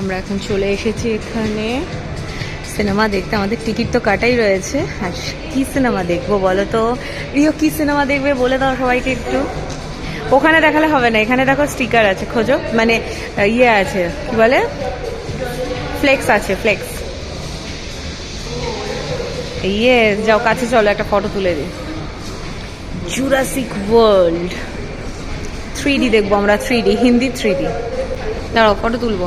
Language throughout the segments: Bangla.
আমরা এখন চলে এসেছি এখানে। সিনেমা দেখতে, আমাদের টিকিট তো কাটাই রয়েছে। আর কি সিনেমা দেখব বলো তো? রিও কি সিনেমা দেখবে বলে দাও সবাইকে একটু। ওখানে দেখালে হবে না, এখানে দেখো স্টিকার আছে, খোঁজো। মানে ইয়ে আছে, কি বলে? ফ্লেক্স আছে ফ্লেক্স ইয়ে যাও, কাছে চলো, একটা ফটো তুলে দিই। জুরাসিক ওয়ার্ল্ড থ্রি ডি দেখব আমরা three D Hindi three D দাঁড়াও ফটো তুলবো।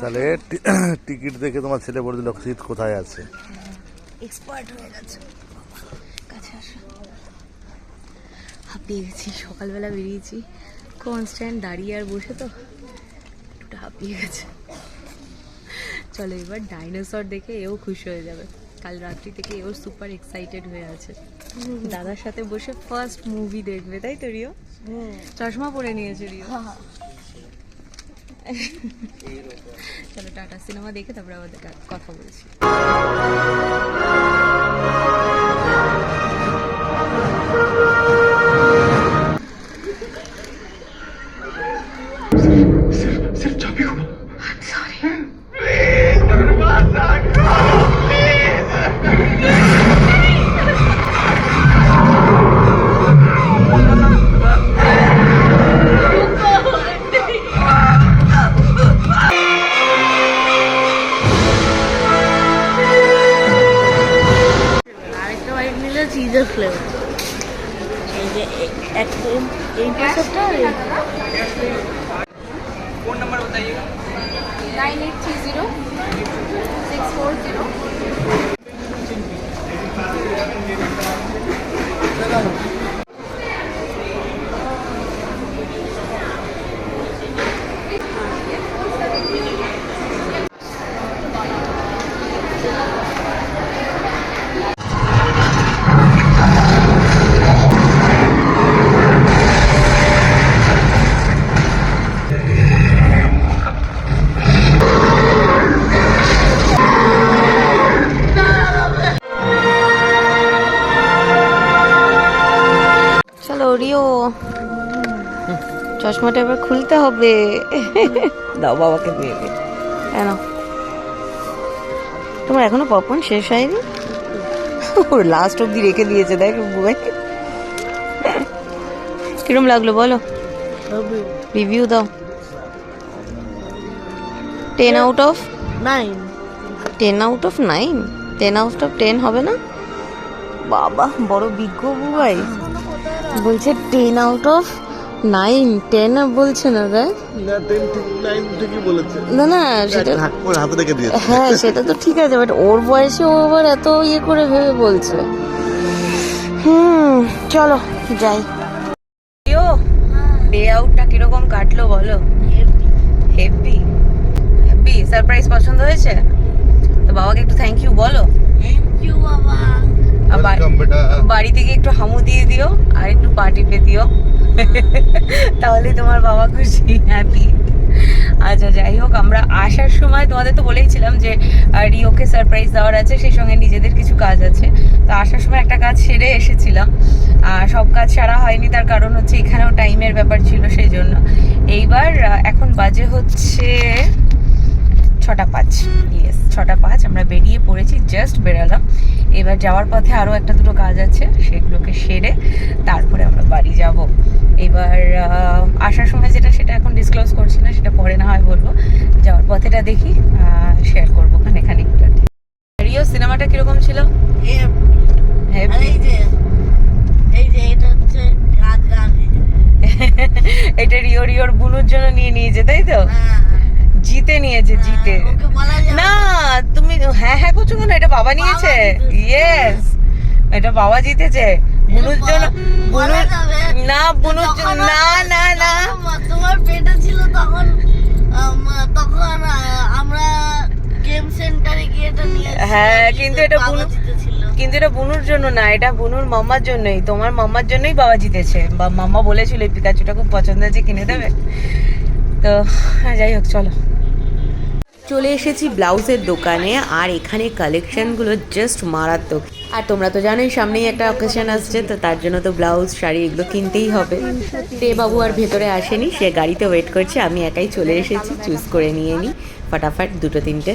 তাহলে টিকিট দেখে তোমার ছেলে বলে দিল কোথায় আছে? এক্সপার্ট হয়ে গেছে। কাছে আসো। হাঁপিয়ে গেছি, সকালবেলা বেরিয়েছি। কনস্ট্যান্ট দাঁড়িয়ে আর বসে তো। একটু হাঁপিয়ে গেছে। চলো এবার ডাইনোসর দেখে এও খুশি হয়ে যাবে। কাল রাত্রি থেকে এও সুপার এক্সাইটেড হয়ে আছে। দাদার সাথে বসে ফার্স্ট মুভি দেখবে তাই তো রিও? চশমা পরে নিয়েছে রিও। চলো টাটা সিনেমা দেখে তারপরে আমাদের কথা বলছি। লেজার ফ্লেভার এই যে এই প্যাকেটটা ফোন নাম্বার बताइए 9830 640 পড়িও চশমাটা এবার খুলতে হবে। দাও বাবাকে দিয়ে দিই কেন? তোমার এখনও পপন শেষ হয়নি? ওর লাস্ট অব্দি রেখে দিয়েছে দেখ বুবাই। কিরম লাগল বলো? রিভিউ দাও। Ten out of nine ten out of nine ten out of ten হবে না? বাবা বড় বিজ্ঞ বুবাই। বলছে ten out of nine ten বলছে না দেখ না টেন ঠিক নাইন ঠিকই বলেছে। না না সেটা হাতে রেখে দিয়েছে। হ্যাঁ সেটা তো ঠিক আছে বাট ওর বয়সে ও আবার এত ইয়ে করে ভেবে বলছে। হুম চলো যাই। ডে আউটটা কীরকম কাটলো বলো? হেভি হেভি সারপ্রাইজ পছন্দ হয়েছে? তো বাবাকে একটু থ্যাংক ইউ বলো। থ্যাংক ইউ বাবা। বাড়ি থেকে একটু হামু দিয়ে দিও আর একটু পা টিপে দিও। তাহলে তোমার বাবা খুশি হ্যাপি আচ্ছা যাই হোক আমরা আসার সময় তোমাদের তো বলেইছিলাম যে রিওকে সারপ্রাইজ দেওয়ার আছে সেই সঙ্গে নিজেদের কিছু কাজ আছে। তো আসার সময় একটা কাজ সেরে এসেছিলাম। আর সব কাজ সারা হয়নি তার কারণ হচ্ছে এখানেও টাইমের ব্যাপার ছিল সেই জন্য এইবার এখন বাজে হচ্ছে ছটা পাঁচ। ইয়েস ছটা পাঁচ আমরা বেরিয়ে পড়েছি জাস্ট বেরালাম। এবার যাওয়ার পথে আরও একটা দুটো কাজ আছে সেগুলোকে সেরে তারপরে আমরা বাড়ি যাব। এবার আসার সময় যেটা সেটা এখন ডিসক্লোজ করছি না সেটা পরে না হয় বলব। যাওয়ার পথেটা দেখি শেয়ার করব ওখানে খানিকটা। রিও সিনেমাটা কীরকম ছিল? এই যে এটা হচ্ছে এটা রিও রিও রিওর বুনুর জন্য নিয়ে নিয়েছে তাই তো? জিতে নিয়েছে জিতে। যাবে না তুমি হ্যাঁ হ্যাঁ করছ কেন? এটা বাবা নিয়েছে। ইয়েস এটা বাবা জিতেছে। বুনুর জন্য বুনুর না বুনুর জন্য না না না। তোমার পেটে ছিল তখন তখন আমরা গেম সেন্টারে গিয়ে এটা নিয়ে হ্যাঁ, কিন্তু এটা বুনু- কিন্তু এটা বুনুর জন্য না এটা বুনুর মাম্মার জন্যই। তোমার মাম্মার জন্যই বাবা জিতেছে। বা মাম্মা বলেছিল এই পিকাচুটা খুব পছন্দ আছে কিনে দেবে। তো হ্যাঁ যাই হোক চলো। চলে এসেছি ব্লাউজের দোকানে, আর এখানে কালেকশনগুলো জাস্ট মারাত্মক। আর তোমরা তো জানোই, সামনেই একটা অকেশন আসছে, তো তার জন্য তো ব্লাউজ, শাড়ি এগুলো কিনতেই হবে। তে বাবু আর ভেতরে আসেনি, সে গাড়িতে ওয়েট করছে, আমি একাই চলে এসেছি চুজ করে নিয়ে নিই ফটাফট দুটো, তিনটে।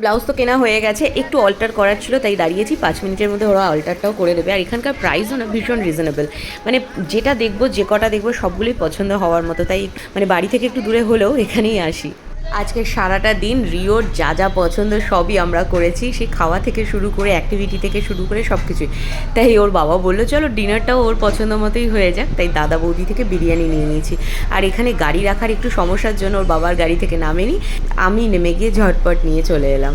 ব্লাউজ তো কেনা হয়ে গেছে, একটু অল্টার করার ছিল, তাই দাঁড়িয়েছি। পাঁচ মিনিটের মধ্যে ওরা অল্টারটাও করে দেবে আর এখানকার প্রাইসও না ভীষণ রিজনেবল মানে যেটা দেখব, যে কটা দেখব, সবগুলোই পছন্দ হওয়ার মতো। তাই মানে বাড়ি থেকে একটু দূরে হলেও এখানেই আসি। আজকে সারাটা দিন রিওর যা যা পছন্দ সবই আমরা করেছি। সে খাওয়া থেকে শুরু করে অ্যাক্টিভিটি থেকে শুরু করে সব কিছুই তাই ওর বাবা বলল চলো ডিনারটাও ওর পছন্দ মতোই হয়ে যাক। তাই দাদা বৌদি থেকে বিরিয়ানি নিয়ে নিয়েছি। আর এখানে গাড়ি রাখার একটু সমস্যার জন্য ওর বাবার গাড়ি থেকে নামেনি। আমি নেমে গিয়ে ঝটপট নিয়ে চলে এলাম।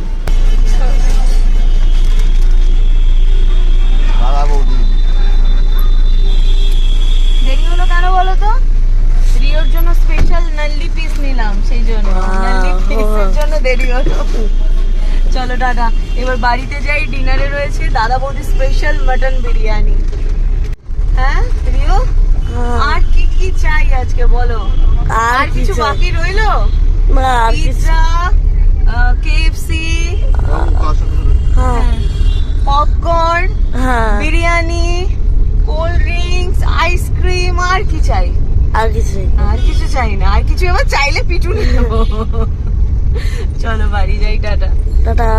দাদা বৌদি। দেরি হলো কেন বলো তো? রিওর জন্য স্পেশাল নাল্লি পিস নিলাম সেই জন্য। নাল্লি পিসের জন্য দেরি হলো। চলো দাদা এবার বাড়িতে যাই ডিনারে রয়েছে দাদা বৌদি স্পেশাল মটন বিরিয়ানি। হ্যাঁ রিও আর কি কি চাই আজকে বলো? আর কিছু বাকি রইল? পিৎজা কেএফসি হ্যাঁ। পপকর্ন হ্যাঁ। Biryani cold drinks ice cream আর কি চাই? আর কিছু আর কিছু চাই না। আর কিছু এবার চাইলে পিটুনি দেবো চলো বাড়ি যাই টাটা। টাটা।